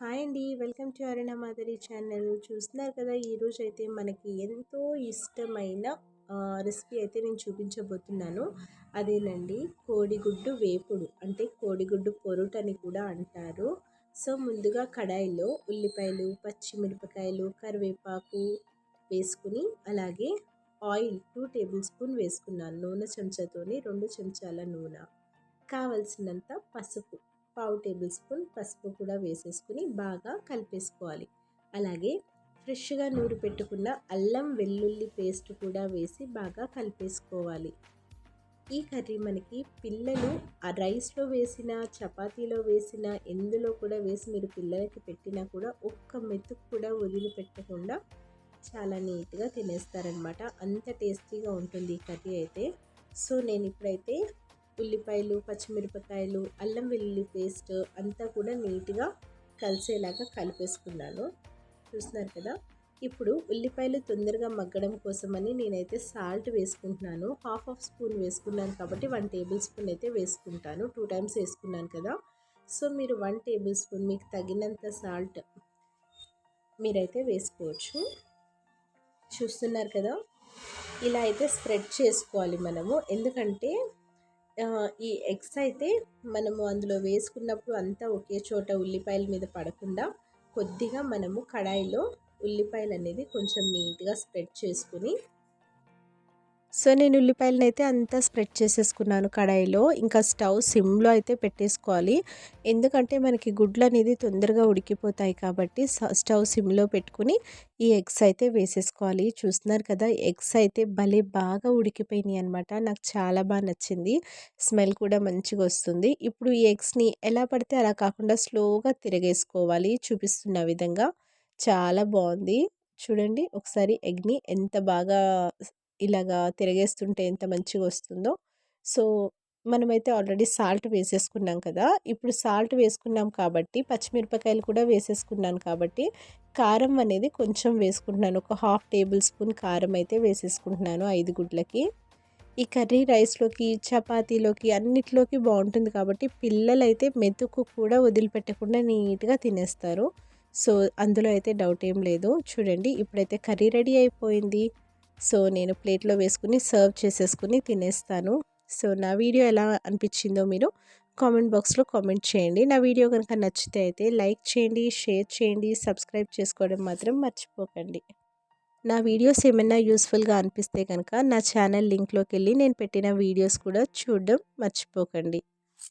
Hi అండి. Welcome to Aruna Madhuri channel. చూస్తున్నారు కదా ఈరోజు అయితే మనకి ఎంతో ఇష్టమైన రెసిపీ అయితే నేను చూపించబోతున్నాను. అదేనండి కోడిగుడ్డు వేపుడు. అంటే కోడిగుడ్డు పొరుట్ అని కూడా అంటారు. సో ముందుగా కడాయిలో ఉల్లిపాయలు పచ్చిమిరపకాయలు కరివేపాకు వేసుకుని అలాగే ఆయిల్ టూ టేబుల్ స్పూన్ వేసుకున్నాను. నూనె చెంచాతోని రెండు చెంచాల నూనె. కావలసినంత పసుపు పావు టేబుల్ స్పూన్ పసుపు కూడా వేసేసుకుని బాగా కలిపేసుకోవాలి. అలాగే ఫ్రెష్గా నూరు పెట్టుకున్న అల్లం వెల్లుల్లి పేస్ట్ కూడా వేసి బాగా కలిపేసుకోవాలి. ఈ కర్రీ మనకి పిల్లలు ఆ రైస్లో వేసిన చపాతీలో వేసిన ఎందులో కూడా వేసి మీరు పిల్లలకి పెట్టినా కూడా ఒక్క మెతుకు కూడా వదిలిపెట్టకుండా చాలా నీట్గా తినేస్తారనమాట అంత టేస్టీగా ఉంటుంది ఈ కర్రీ అయితే. సో నేను ఇప్పుడైతే ఉల్లిపాయలు పచ్చిమిరపకాయలు అల్లం వెల్లుల్లి పేస్ట్ అంతా కూడా నీట్గా కలిసేలాగా కలిపేసుకున్నాను. చూస్తున్నారు కదా? ఇప్పుడు ఉల్లిపాయలు తొందరగా మగ్గడం కోసమని నేనైతే సాల్ట్ వేసుకుంటున్నాను. హాఫ్ ఆఫ్ స్పూన్ వేసుకున్నాను కాబట్టి వన్ టేబుల్ స్పూన్ అయితే వేసుకుంటాను. టూ టైమ్స్ వేసుకున్నాను కదా? సో మీరు వన్ టేబుల్ స్పూన్ మీకు తగినంత సాల్ట్ మీరైతే వేసుకోవచ్చు. చూస్తున్నారు కదా? ఇలా అయితే స్ప్రెడ్ చేసుకోవాలి మనము. ఎందుకంటే ఈ ఎగ్స్ అయితే మనము అందులో వేసుకున్నప్పుడు అంతా ఒకే చోట ఉల్లిపాయల మీద పడకుండా కొద్దిగా మనము కడాయిలో ఉల్లిపాయలు అనేది కొంచెం నీట్గా స్ప్రెడ్ చేసుకుని సో నేను ఉల్లిపాయలను అయితే అంతా స్ప్రెడ్ చేసేసుకున్నాను కడాయిలో. ఇంకా స్టవ్ సిమ్లో అయితే పెట్టేసుకోవాలి. ఎందుకంటే మనకి గుడ్లు అనేది తొందరగా ఉడికిపోతాయి కాబట్టి స్టవ్ సిమ్లో పెట్టుకుని ఈ ఎగ్స్ అయితే వేసేసుకోవాలి. చూస్తున్నారు కదా ఎగ్స్ అయితే భలే బాగా ఉడికిపోయినాయి అనమాట నాకు చాలా బాగా నచ్చింది. స్మెల్ కూడా మంచిగా వస్తుంది. ఇప్పుడు ఈ ఎగ్స్ని ఎలా పడితే అలా కాకుండా స్లోగా తిరగేసుకోవాలి. చూపిస్తున్న విధంగా. చాలా బాగుంది. చూడండి ఒకసారి ఎగ్ని ఎంత బాగా ఇలాగా తిరగేస్తుంటే ఎంత మంచిగా వస్తుందో. సో మనమైతే ఆల్రెడీ సాల్ట్ వేసేసుకున్నాం కదా! ఇప్పుడు సాల్ట్ వేసుకున్నాం కాబట్టి పచ్చిమిరపకాయలు కూడా వేసేసుకున్నాను కాబట్టి కారం అనేది కొంచెం వేసుకుంటున్నాను. ఒక హాఫ్ టేబుల్ స్పూన్ కారం అయితే వేసేసుకుంటున్నాను ఐదు గుడ్లకి. ఈ కర్రీ రైస్లోకి చపాతీలోకి అన్నిట్లోకి బాగుంటుంది కాబట్టి పిల్లలైతే మెతుకు కూడా వదిలిపెట్టకుండా నీట్గా తినేస్తారు. సో అందులో అయితే డౌట్ ఏం లేదు. చూడండి ఇప్పుడైతే కర్రీ రెడీ అయిపోయింది. సో నేను ప్లేట్లో వేసుకుని సర్వ్ చేసేసుకుని తినేస్తాను. సో నా వీడియో ఎలా అనిపించిందో మీరు కామెంట్ బాక్స్లో కామెంట్ చేయండి. నా వీడియో కనుక నచ్చితే అయితే లైక్ చేయండి షేర్ చేయండి సబ్స్క్రైబ్ చేసుకోవడం మాత్రం మర్చిపోకండి. నా వీడియోస్ ఏమైనా యూస్ఫుల్గా అనిపిస్తే కనుక నా ఛానల్ లింక్లోకి వెళ్ళి నేను పెట్టిన వీడియోస్ కూడా చూడడం మర్చిపోకండి.